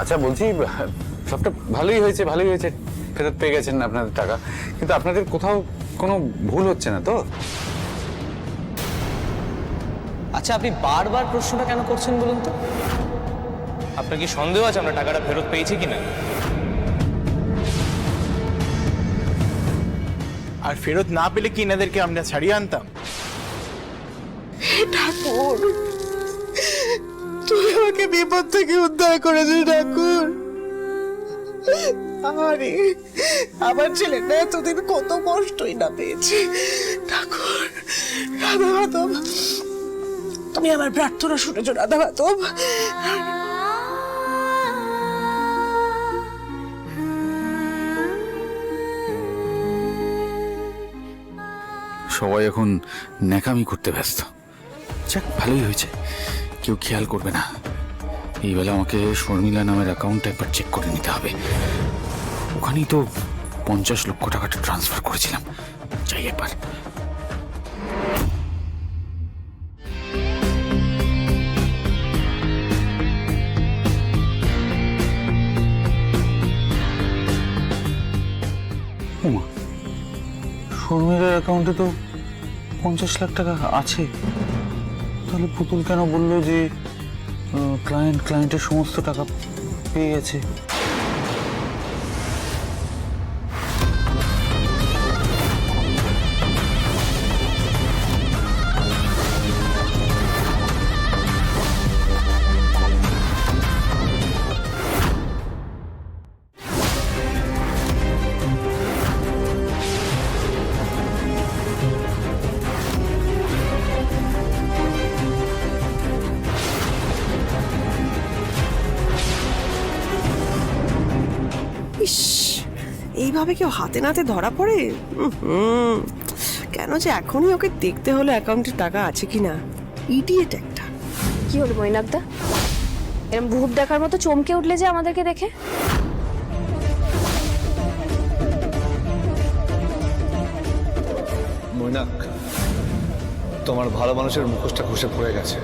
আচ্ছা বলছি সবটা ভালোই হয়েছে ভালোই হয়েছে। ফেরত পেয়ে গেছেন আপনাদের টাকা। কিন্তু আপনাদের কোথাও কোনো ভুল হচ্ছে না তো? আচ্ছা আপনি বারবার প্রশ্নটা কেন করছেন বলুন তো? আপনার কি সন্দেহ আছে আমরা টাকাটা ফেরত পেয়েছি কিনা? আর ফেরত না পেলে কি এনাদেরকে আমরা ছাড়িয়ে আনতাম? ঠাকুর আমাকে বিপদ থেকে উদ্ধার করেছ ঠাকুর। আরে, আমার ছেলেটা এতদিন কত কষ্টই না পেয়েছে। ঠাকুর, রাধা মাধব, তুমি আমার প্রার্থনা শুনেছো, রাধা মাধব। সবাই এখন ন্যাকামি করতে ব্যস্ত। যাক, ভালোই হয়েছে। কেউ খেয়াল করবে না। এই বেলা আমাকে শর্মিলা নামের অ্যাকাউন্টটা একবার চেক করে নিতে হবে। ওখানেই তো পঞ্চাশ লক্ষ টাকাটা ট্রান্সফার করেছিলাম। যাই একবার। শর্মিলার অ্যাকাউন্টে তো পঞ্চাশ লাখ টাকা আছে। তাহলে পুতুল কেন বলল যে ক্লায়েন্ট ক্লায়েন্টের সমস্ত টাকা পেয়ে গেছে এইভাবে কেউ হাতে নাতে ধরা পড়ে। কেন যে এখনই ওকে দেখতে হলো অ্যাকাউন্টে টাকা আছে কিনা। ইডিয়েট একটা। কি হলো মৈনাকদা? এরম ভূত দেখার মতো চমকে উঠলে যে আমাদেরকে দেখে? মৈনাক তোমার ভালো মানুষের মুখোশটা খসে পড়ে গেছে।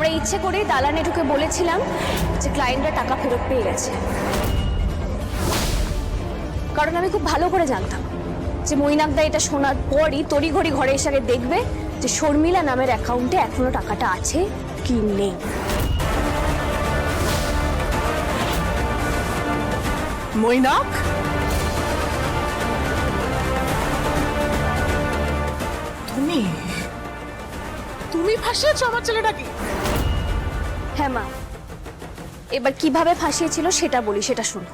আমরা ইচ্ছে করেই দালানে ঢুকে বলেছিলাম যে ক্লায়েন্টরা টাকা ফেরত পেয়ে গেছে। কারণ আমি খুব ভালো করে জানতাম যে মৈনাকদা এটা শোনার পরই তড়িঘড়ি ঘরে এসে আগে দেখবে যে শর্মিলা নামের অ্যাকাউন্টে এখনও টাকাটা আছে কি নেই। মৈনাক? তুমি? তুমি ফাঁসিয়েছো আমার ছেলেটাকে? হ্যাঁ মা। এবার কীভাবে ফাঁসিয়েছিল সেটা বলি সেটা শুনো।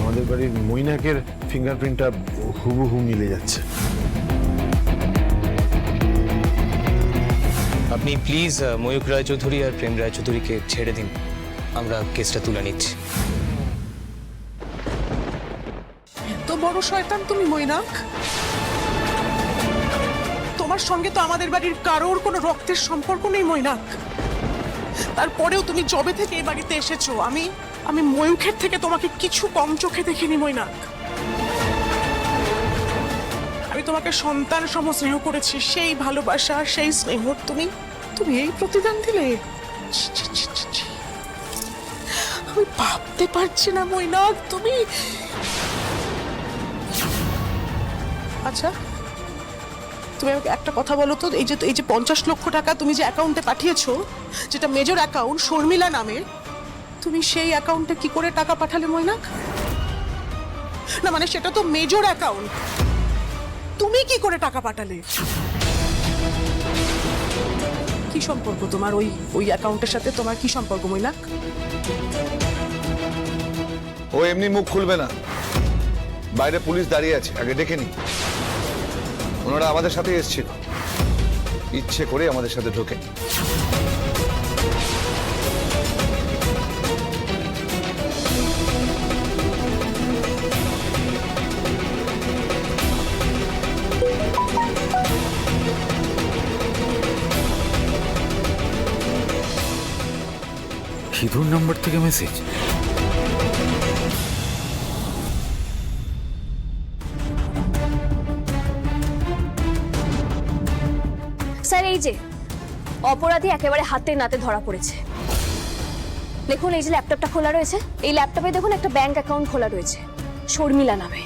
আমাদের বাড়ির মৈনাকের ফিঙ্গারপ্রিন্টটা হুবহু মিলে যাচ্ছে। আপনি প্লিজ ময়ূক রায়চৌধুরী আর প্রেম রায়চৌধুরীকে ছেড়ে দিন। আমরা কেসটা তুলে নিচ্ছি। তো বড় শয়তান তুমি, মৈনাক। তোমার সঙ্গে তো আমাদের বাড়ির কারোর কোনো রক্তের সম্পর্ক নেই, মৈনাক। তারপরেও তুমি জবে থেকে এই বাড়িতে এসেছ, আমি আমি ময়ূখের থেকে তোমাকে কিছু কম চোখে দেখিনি, মৈনাক। আমি তোমাকে সন্তান সম স্নেহ করেছি, সেই ভালোবাসা, সেই স্নেহ। তুমি তুমি এই প্রতিদান দিলে। আমি ভাবতে পারছি না, মৈনাক, তুমি আচ্ছা তুমি আমাকে একটা কথা বলো তো, এই যে এই যে পঞ্চাশ লক্ষ টাকা তুমি যে অ্যাকাউন্টে পাঠিয়েছো, যেটা মেজর অ্যাকাউন্ট শর্মিলা নামের, তুমি সেই অ্যাকাউন্টে কি করে টাকা পাঠালে ময়নাক না মানে সেটা তো মেজর অ্যাকাউন্ট তুমি কি করে টাকা পাঠালে? কি সম্পর্ক তোমার ওই ওই অ্যাকাউন্টের সাথে? তোমার কি সম্পর্ক, মৈনাক? ও এমনি মুখ খুলবে না। বাইরে পুলিশ দাঁড়িয়ে আছে, আগে ডেকে নি ওনারা আমাদের সাথে এসেছিল। ইচ্ছে করে আমাদের সাথে ঢোকে খিদুর নাম্বার থেকে মেসেজ অপরাধী একেবারে হাতে নাতে ধরা পড়েছে। দেখুন, এই যে ল্যাপটপটা খোলা রয়েছে, এই ল্যাপটপে দেখুন একটা ব্যাংক অ্যাকাউন্ট খোলা রয়েছে, শর্মিলা নামে।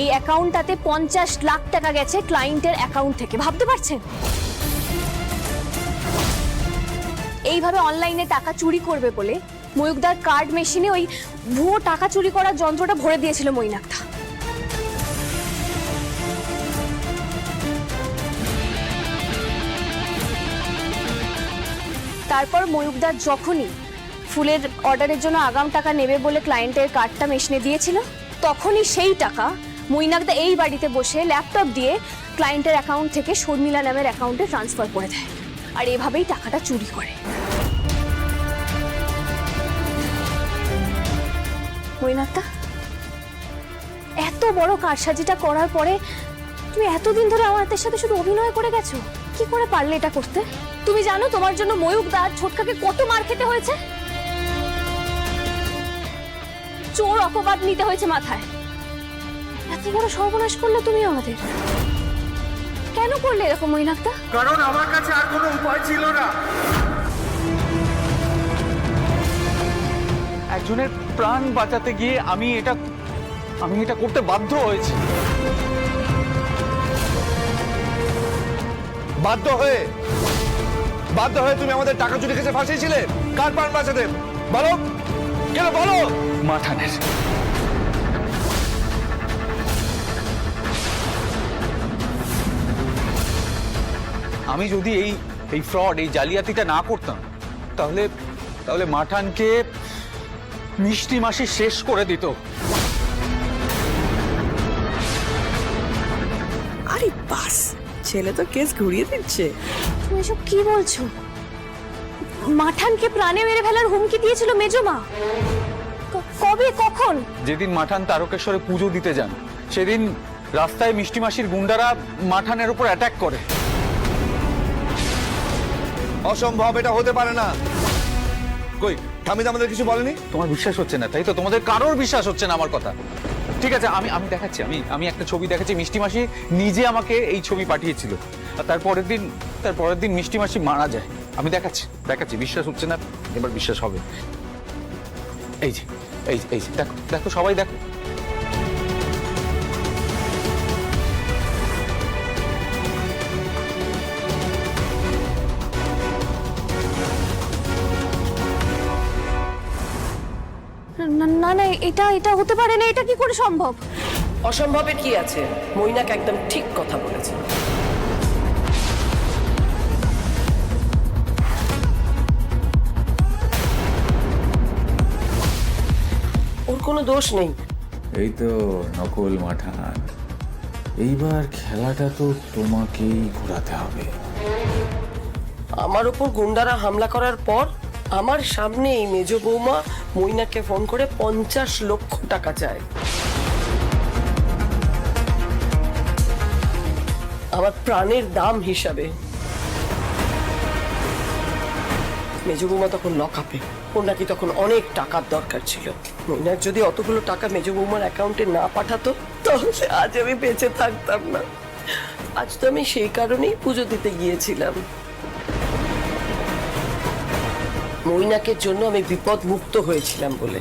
এই অ্যাকাউন্টটাতে পঞ্চাশ লাখ টাকা গেছে ক্লায়েন্টের অ্যাকাউন্ট থেকে, ভাবতে পারছেন? এইভাবে অনলাইনে টাকা চুরি করবে বলে ময়ূকদার কার্ড মেশিনে ওই ভুয়ো টাকা চুরি করার যন্ত্রটা ভরে দিয়েছিল মৈনাকটা। তারপর ময়ূকদার যখনই ফুলের অর্ডারের জন্য আগাম টাকা নেবে বলে ক্লায়েন্টের কার্ডটা মেশিনে দিয়েছিল, তখনই সেই টাকা মৈনাকদা এই বাড়িতে বসে ল্যাপটপ দিয়ে ক্লায়েন্টের অ্যাকাউন্ট থেকে শর্মিলা নামের অ্যাকাউন্টে ট্রান্সফার করে দেয় আর এভাবেই টাকাটা চুরি করে। মৈনাকদা, এত বড় কারসাজিটা করার পরে তুমি এতদিন ধরে আমার হাতের সাথে শুধু অভিনয় করে গেছো? কি করে পারলে এটা করতে? তুমি জানো তোমার জন্য ময়ূক দা ছোটকাকে কত মার খেতে হয়েছে? চোর অপবাদ নিতে হয়েছে মাথায়। এত বড় সর্বনাশ করলে তুমি আমাদের। কেন করলে এরকম মৈনাকদা কারণ আমার কাছে আর কোনো উপায় ছিল না। একজনের প্রাণ বাঁচাতে গিয়ে আমি এটা আমি এটা করতে বাধ্য হয়েছি। বাধ্য হয়ে বাধ্য হয়ে তুমি আমাদের টাকা চুরি খেতে ফাঁসিয়েছিলে। কার প্রাণ বাঁচাতে বলো। কেন বলো? মাঠানের আমি যদি এই এই ফ্রড এই জালিয়াতিটা না করতাম তাহলে তাহলে মাঠানকে মিষ্টি মাসি শেষ করে দিত। আরে বাস ছেলে তো কেস ঘুরিয়ে দিচ্ছে। তুমি এসব কি বলছো? মাঠানকে প্রাণে মেরে ফেলার হুমকি দিয়েছিল মেজমা। কবে কখন? যেদিন মাঠান তারকেশ্বরে পুজো দিতে যান সেদিন রাস্তায় মিষ্টি মাসির গুন্ডারা মাঠানের উপর অ্যাটাক করে। অসম্ভব এটা হতে পারে না। কই ঠামিদ আমাদের কিছু বলেনি? তোমার বিশ্বাস হচ্ছে না তাই তো? তোমাদের কারোর বিশ্বাস হচ্ছে না আমার কথা। ঠিক আছে আমি আমি দেখাচ্ছি আমি আমি একটা ছবি দেখাচ্ছি মিষ্টি মাসি নিজে আমাকে এই ছবি পাঠিয়েছিল। আর তারপরের দিন তারপরের দিন মিষ্টি মাসি মারা যায়। আমি দেখাচ্ছি দেখাচ্ছি বিশ্বাস হচ্ছে না এবার বিশ্বাস হবে। এই যে এই যে, এই যে, দেখো দেখো সবাই দেখো। না না না এটা এটা হতে পারে না এটা কি করে সম্ভব? অসম্ভবের কি আছে? মৈনাক একদম ঠিক কথা বলেছে। কোনো দোষ নেই। এই তো নকল মাঠান। এইবার খেলাটা তো তোমাকেই ঘোরাতে হবে। আমার ওপর গুন্ডারা হামলা করার পর আমার সামনে এই মেজ বৌমা মৈনাককে ফোন করে পঞ্চাশ লক্ষ টাকা চায়। আমার প্রাণের দাম হিসাবে। মেজ বৌমা তখন লকআপে ওর নাকি তখন অনেক টাকার দরকার ছিল। মৈনাক যদি অতগুলো টাকা মেজ বৌমার অ্যাকাউন্টে না পাঠাতো, তাহলে আজ আমি বেঁচে থাকতাম না। আজ তো আমি সেই কারণেই পুজো দিতে গিয়েছিলাম। মৈনাকের জন্য আমি বিপদ মুক্ত হয়েছিলাম বলে।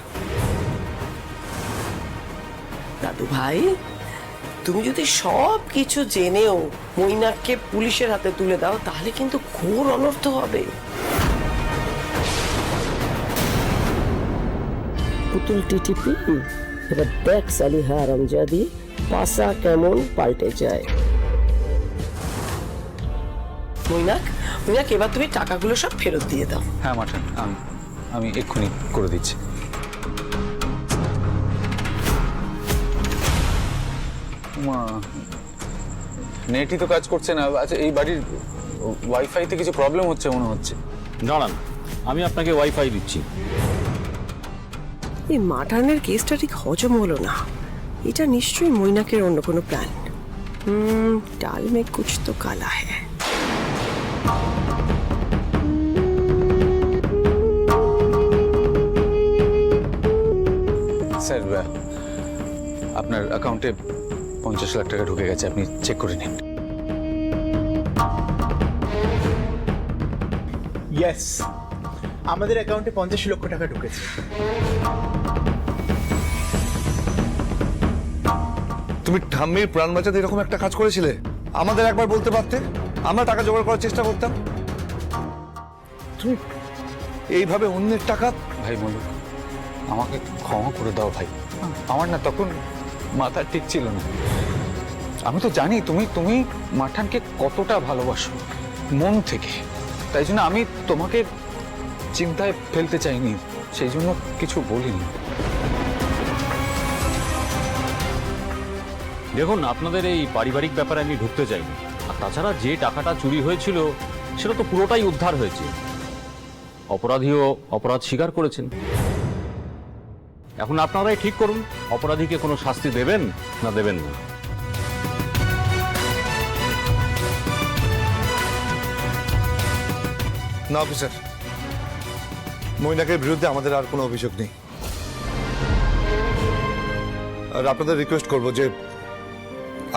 দাদু ভাই, তুমি যদি সব কিছু জেনেও মৈনাককে পুলিশের হাতে তুলে দাও, তাহলে কিন্তু ঘোর অনর্থ হবে। পুতুল টিটিপি। এবার দেখ সালিহা রমজাদি পাশা কেমন পাল্টে যায়। মৈনাক মৈনাক এবার তুমি টাকাগুলো সব ফেরত দিয়ে দাও। হ্যাঁ মাঠান আমি আমি এক্ষুনি করে দিচ্ছি। মা নেটই তো কাজ করছে না। আচ্ছা এই বাড়ির ওয়াইফাইতে কিছু প্রবলেম হচ্ছে মনে হচ্ছে। দাঁড়ান আমি আপনাকে ওয়াইফাই দিচ্ছি। এই মাটানের কেসটা ঠিক হজম হলো না। এটা নিশ্চয়ই মৈনাকের অন্য কোনো প্ল্যান। হুম ডাল মে কুছ তো কালা হ্যাঁ স্যার আপনার অ্যাকাউন্টে পঞ্চাশ লাখ টাকা ঢুকে গেছে আপনি চেক করে নিন। ইয়েস আমাদের অ্যাকাউন্টে পঞ্চাশ লক্ষ টাকা ঢুকেছে। তুমি ঠাম্মির প্রাণ বাঁচাতে এরকম একটা কাজ করেছিলে? আমাদের একবার বলতে পারতে? আমরা টাকা জোগাড় করার চেষ্টা করতাম। তুমি এইভাবে অন্যের টাকা ভাই মলুক আমাকে ক্ষমা করে দাও ভাই। আমার না তখন মাথা ঠিক ছিল না। আমি তো জানি তুমি তুমি মাঠানকে কতটা ভালোবাসো, মন থেকে। তাই জন্য আমি তোমাকে চিন্তায় ফেলতে চাইনি, সেই জন্য কিছু বলিনি। দেখুন, আপনাদের এই পারিবারিক ব্যাপারে আমি ঢুকতে চাইনি। আর তাছাড়া যে টাকাটা চুরি হয়েছিল, সেটা তো পুরোটাই উদ্ধার হয়েছে। অপরাধীও অপরাধ স্বীকার করেছেন। এখন আপনারাই ঠিক করুন, অপরাধীকে কোনো শাস্তি দেবেন না দেবেন না। না, অফিসার। মৈনাকের বিরুদ্ধে আমাদের আর কোনো অভিযোগ নেই। আর আপনাদের রিকোয়েস্ট করব যে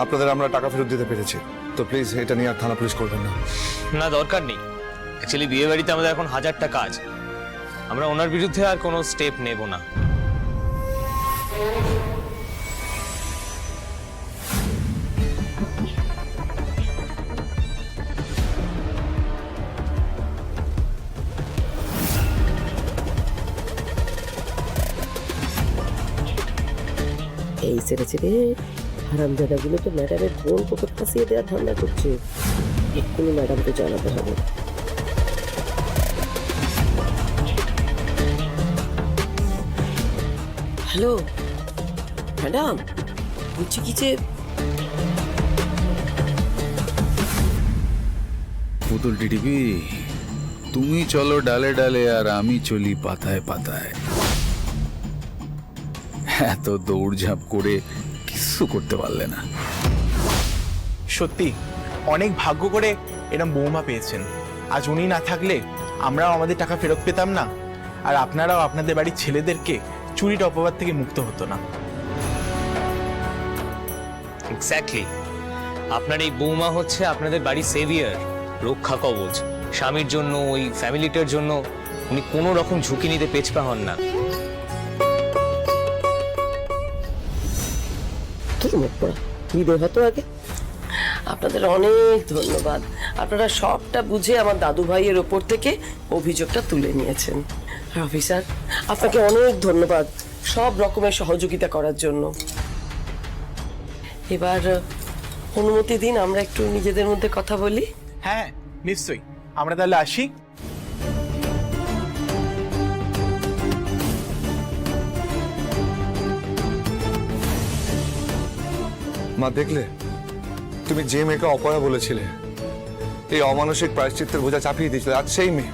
আপনাদের আমরা টাকা ফেরত দিতে পেরেছি। তো প্লিজ এটা নিয়ে আর থানা পুলিশ করবেন না। না দরকার নেই। অ্যাকচুয়ালি বিয়ে বাড়িতে আমাদের এখন হাজারটা কাজ। আমরা ওনার বিরুদ্ধে আর কোনো স্টেপ নেব না। এই ছেড়ে ছেড়ে হারামজাদাগুলো তো ম্যাডামের বোন পকেট ফাঁসিয়ে দেওয়ার ধান্দা করছে। এক্ষুনি ম্যাডামকে জানাতে হবে। হ্যালো, ম্যাডাম, বলছি কি যে পুতুল টিটিপি, তুমি চলো ডালে ডালে আর আমি চলি পাতায় পাতায়। এত দৌড়ঝাঁপ করে কিছু করতে পারলে না। সত্যি অনেক ভাগ্য করে এরম বৌমা পেয়েছেন। আজ উনি না থাকলে আমরাও আমাদের টাকা ফেরত পেতাম না। আর আপনারাও আপনাদের বাড়ির ছেলেদেরকে চুরির অপবাদ থেকে মুক্ত হতো না। এক্স্যাক্টলি আপনার এই বৌমা হচ্ছে আপনাদের বাড়ির সেভিয়ার রক্ষা কবচ। স্বামীর জন্য ওই ফ্যামিলিটার জন্য উনি কোনো রকম ঝুঁকি নিতে পেছপা হন না। তোর মুখ পড়া বিদয় হতো আগে? আপনাদের অনেক ধন্যবাদ। আপনারা সবটা বুঝে আমার দাদু ভাইয়ের ওপর থেকে অভিযোগটা তুলে নিয়েছেন। অফিসার আপনাকে অনেক ধন্যবাদ সব রকমের সহযোগিতা করার জন্য। এবার, অনুমতি দিন, আমরা একটু নিজেদের মধ্যে কথা বলি। হ্যাঁ নিশ্চয়ই। আমরা তাহলে আসি। মা, দেখলে? তুমি যে মেয়েকে অপয়া বলেছিলে, এই অমানসিক প্রায়শ্চিত্তের বোঝা চাপিয়ে দিয়েছিলে, আজ সেই মেয়ে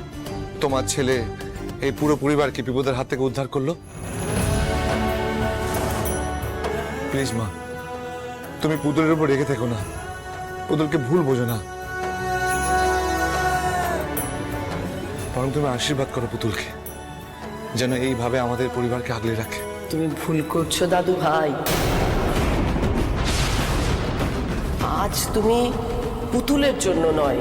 তোমার ছেলে এই পুরো পরিবারকে বিপদের হাত থেকে উদ্ধার করল? প্লিজ মা, তুমি পুতুলের উপর রেখে থেকো না। পুতুলকে ভুল বোঝো না। বরং তুমি আশীর্বাদ করো পুতুলকে, যেন এইভাবে আমাদের পরিবারকে আগলে রাখে। তুমি ভুল করছ দাদু ভাই আজ তুমি পুতুলের জন্য নয়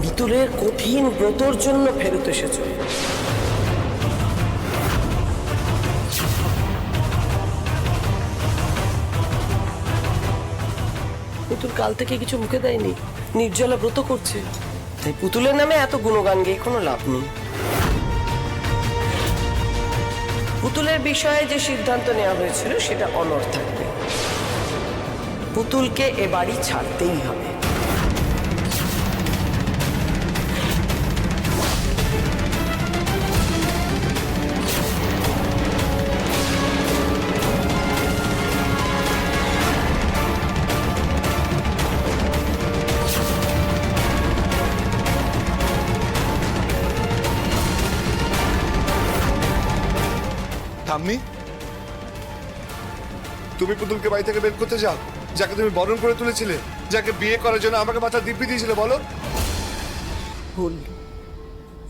মিতুলের কঠিন ব্রতর জন্য ফেরত এসেছ। পুতুল কাল থেকে কিছু মুখে দেয়নি, নির্জলা ব্রত করছে। তাই পুতুলের নামে এত গুণগান গেয়ে কোনো লাভ নেই। পুতুলের বিষয়ে যে সিদ্ধান্ত নেওয়া হয়েছিল, সেটা অনর থাকবে। পুতুলকে এ বাড়ি ছাড়তেই হবে। তুমি পুতুলকে বাড়ি থেকে বের করতে চাও যাকে তুমি বরণ করে তুলেছিলে, যাকে বিয়ে করার জন্য আমাকে মাথা দিব্যি দিয়েছিলে, বলো। ভুল।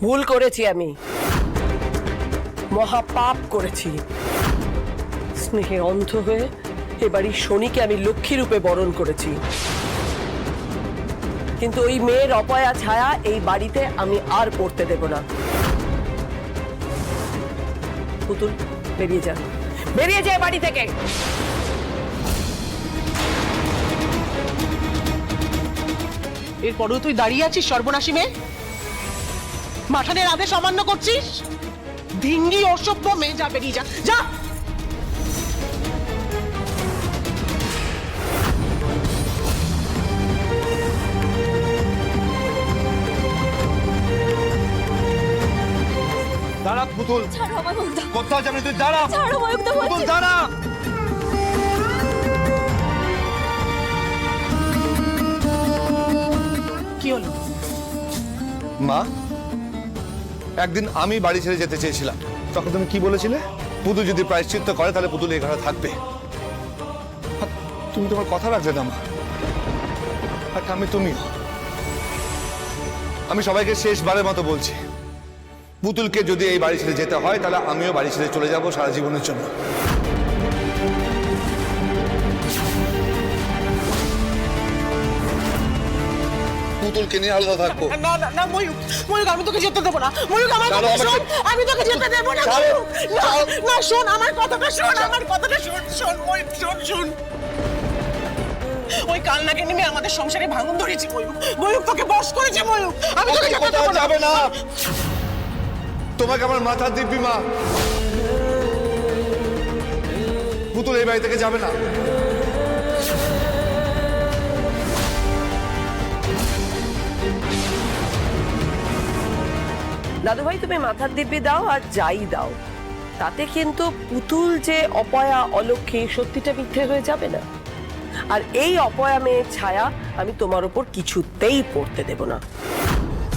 ভুল করেছি আমি। মহাপাপ করেছি। স্নেহে অন্ধ হয়ে এবারই শনিকে আমি লক্ষ্মী রূপে বরণ করেছি। কিন্তু ওই মেয়ের অপয়া ছায়া এই বাড়িতে আমি আর পড়তে দেব না। পুতুল, বেরিয়ে যা। বেরিয়ে যায় বাড়ি থেকে। এরপরেও তুই দাঁড়িয়ে আছিস সর্বনাশী মেয়ে মাঠানের আদেশ অমান্য করছিস? ধিঙ্গি অসভ্য মেয়ে যা বেরিয়ে যা যা! দাঁড়া পুতুল। ছাড়ো কোথাও যাবি তুই? দাঁড়া। পুতুল দাঁড়া। কি হলো। মা, একদিন আমি বাড়ি ছেড়ে যেতে চেয়েছিলাম। তখন তুমি কি বলেছিলে? পুতুল যদি প্রায়শ্চিত্ত করে, তাহলে পুতুল এই ঘরে থাকবে। তুমি তোমার কথা রাখলে না, মা। আর আমি তুমি। আমি সবাইকে শেষবারের মতো বলছি, পুতুলকে যদি এই বাড়ি ছেড়ে যেতে হয়, তাহলে আমিও বাড়ি ছেড়ে চলে যাব সারা জীবনের জন্য। পুতুলকে নিয়ে আলাদা থাকব। না না না ময়ূক ময়ূক আমি তোকে যেতে দেবো না। ময়ূক আমার কথা। শোন আমি তোকে যেতে দেবো না না, না শোন আমার কথাটা শোন আমার কথাটা শোন শোন ময়ূক শোন শোন। ওই কালনাকে নেমে আমাদের সংসারে ভাঙন ধরেছে ময়ূক ময়ূক তোকে বস করেছে ময়ূক আমি তোকে যেতে কোথাও দেবো যাবে না। তোমাকে আমার মাথা দিব্যি মা। পুতুল এই বাড়ি থেকে যাবে না। দাদু ভাই তুমি মাথার দিব্যি দাও আর যাই দাও। তাতে কিন্তু পুতুল যে অপয়া অলক্ষী সত্যিটা মিথ্যে হয়ে যাবে না। আর এই অপয়া মেয়ের ছায়া আমি তোমার উপর কিছুতেই পড়তে দেব না।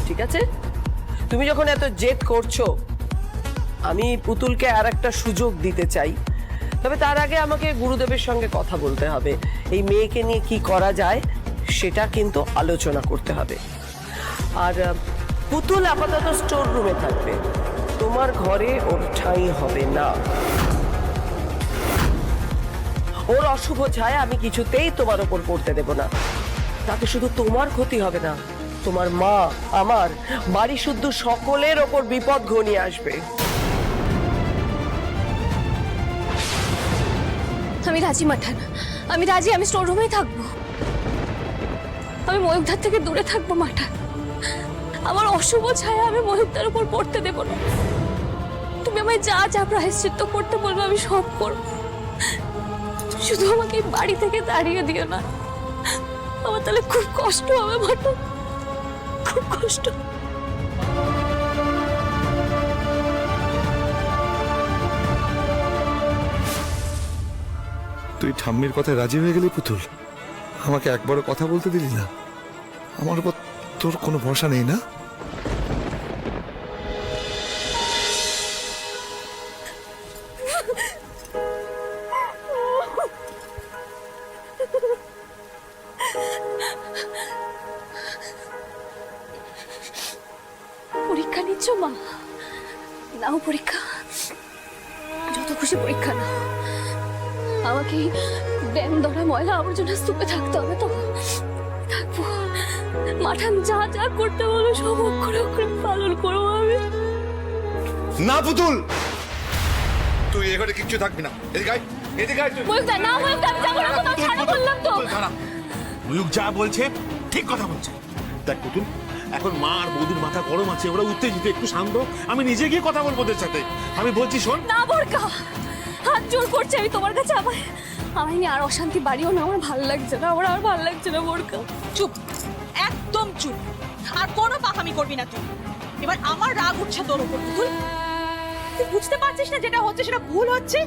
ঠিক আছে? তুমি যখন এত জেদ করছ, আমি পুতুলকে আর একটা সুযোগ দিতে চাই। তবে তার আগে আমাকে গুরুদেবের সঙ্গে কথা বলতে হবে। এই মেয়েকে নিয়ে কি করা যায়, সেটা কিন্তু আলোচনা করতে হবে। আর পুতুল আপাতত স্টোর রুমে থাকবে। তোমার ঘরে ওর ঠাঁই হবে না। ওর অশুভ ছায়া আমি কিছুতেই তোমার ওপর পড়তে দেব না। তাতে শুধু তোমার ক্ষতি হবে না, তোমার মা, আমার, বাড়ি শুদ্ধ সকলের ওপর বিপদ ঘনিয়ে আসবে। আমি রাজি, মাঠান। আমি রাজি, আমি স্টোর রুমেই থাকব। আমি ময়ূকধার থেকে দূরে থাকব, মাঠান। আমার অশুভ ছায়া আমি ময়ূকদার উপর পড়তে দেব না। তুমি আমায় যা যা প্রায়শ্চিত্ত করতে বলব আমি সব করব। শুধু আমাকে বাড়ি থেকে তাড়িয়ে দিও না। আমার তাহলে খুব কষ্ট হবে মাঠান খুব কষ্ট। তুই ঠাম্মির কথায় রাজি হয়ে গেলি পুতুল? আমাকে একবারও কথা বলতে দিলি না? আমার উপর তোর কোনো ভরসা নেই না? পরীক্ষা নিচ্ছ, মা? নাও পরীক্ষা। যত খুশি পরীক্ষা নাও। আমাকে ড্যাম ধরা ময়লা আবর্জনা স্তূপে থাকতে হবে তো। মাঠান যা যা করতে বলো সব অক্ষরে অক্ষরে পালন করব আমি। না পুতুল! তুই এ ঘরে কিচ্ছু থাকবি না। এদিকে আয়, এদিকে আয় তুই। বলতে না বলতে আমি যাব না কোথাও ছাড়ো বললাম তো। ময়ূক যা বলছে ঠিক কথা বলছে। দেখ পুতুল এখন মা আর বৌদির মাথা গরম আছে ওরা উত্তেজিত একটু শান্ত। আমি নিজে গিয়ে কথা বলব ওদের সাথে। আমি বলছি শোন। না বোরকা! হাত জোর করছে আমি তোমার কাছে আমায় আমায় নিয়ে আর অশান্তি বাড়িও না আমার ভালো লাগছে না আমার আর ভালো লাগছে না বোরকা। চুপ। চুপ আর কোনো পাকামি করবি না তুই। এবার আমার রাগ উঠছে তোর উপর তুই তুই বুঝতে পারছিস না যেটা হচ্ছে সেটা ভুল হচ্ছে?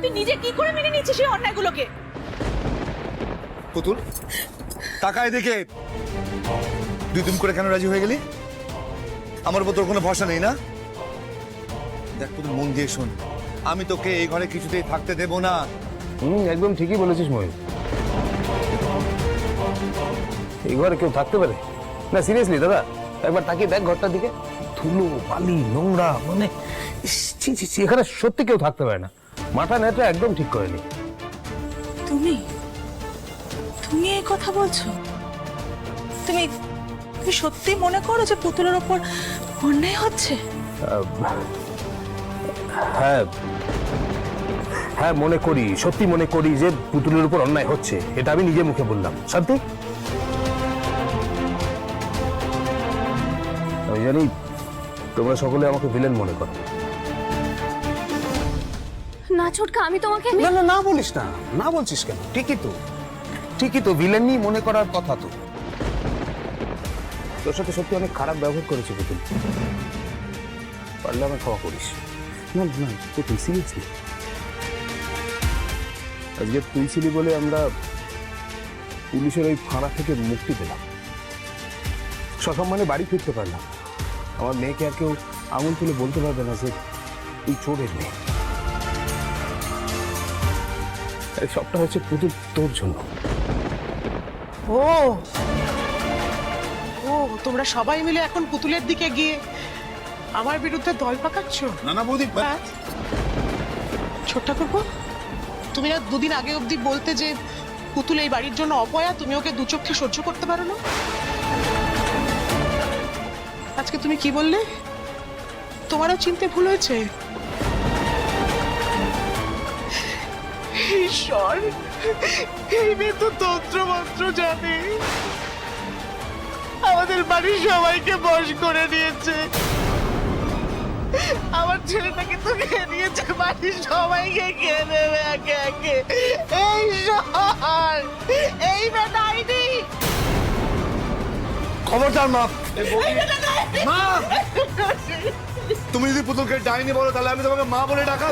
তুই নিজে কি করে মেনে নিচ্ছিস সেই অন্যায়গুলোকে? পুতুল তাকায় দেখে। দুই দুম করে কেন রাজি হয়ে গেলি? আমার উপর তোর কোনো ভরসা নেই না? দেখ পুতুল মন দিয়ে শোন। আমি তোকে এই ঘরে কিছুতেই থাকতে দেব না। হুম একদম ঠিকই বলেছিস ময়ূর এই ঘরে কেউ থাকতে পারে? না সিরিয়াসলি দাদা একবার তাকিয়ে দেখ ঘরটার দিকে। ধুলো বালি নোংরা মানে ছি ছি ছি এখানে সত্যি কেউ থাকতে পারে না। মাথা নেটা একদম ঠিক করেনি। তুমি তুমি এই কথা বলছো? তুমি তুমি সত্যি মনে করো যে পুতুলের ওপর অন্যায় হচ্ছে? হ্যাঁ হ্যাঁ মনে করি সত্যি মনে করি যে পুতুলের উপর অন্যায় হচ্ছে এটা আমি নিজে মুখে বললাম। শান্তি? আমি জানি তোমরা সকলে আমাকে ভিলেন মনে করো। না ছোটকা আমি তোমাকে না না না বলিস না। না বলছিস কেন? ঠিকই তো। ঠিকই তো ভিলেনই মনে করার কথা তো। তোর সাথে সত্যি অনেক খারাপ ব্যবহার করেছি পুতুল। পারলে আমার ক্ষমা করিস। না না পুতুল সিরিয়াসলি আজকে তুই ছিলি বলে আমরা পুলিশের ওই ফাঁড়া থেকে মুক্তি পেলাম। সসম্মানে বাড়ি ফিরতে পারলাম। আমার মেয়েকে আর কেউ আঙুল তুলে বলতে পারবে না যে তুই চোরের মেয়ে। সবটা হচ্ছে পুতুল তোর জন্য। ও! ও তোমরা সবাই মিলে এখন পুতুলের দিকে গিয়ে আমার বিরুদ্ধে দল পাকাচ্ছ? না না বৌদি হ্যাঁ। ছোট্ট করব তুমি না দুদিন আগে অবধি বলতে যে পুতুল এই বাড়ির জন্য অপয়া তুমি ওকে দু চোখে সহ্য করতে পারো না? আজকে তুমি কি বললে? তোমারও চিনতে ভুল হয়েছে। ঈশ্বর, এই মেয়ে তো তন্ত্র মন্ত্র জানে। আমাদের বাড়ির সবাইকে বশ করে নিয়েছে। আমার ছেলেটাকে তো খেয়ে নিয়েছে বাড়ির সবাইকে খেয়ে নেবে একে একে। এই এই বেটাইনি খবরদার মা। মা! তুমি যদি পুতুলকে ডাইনি বলো তাহলে আমি তোমাকে মা বলে ডাকা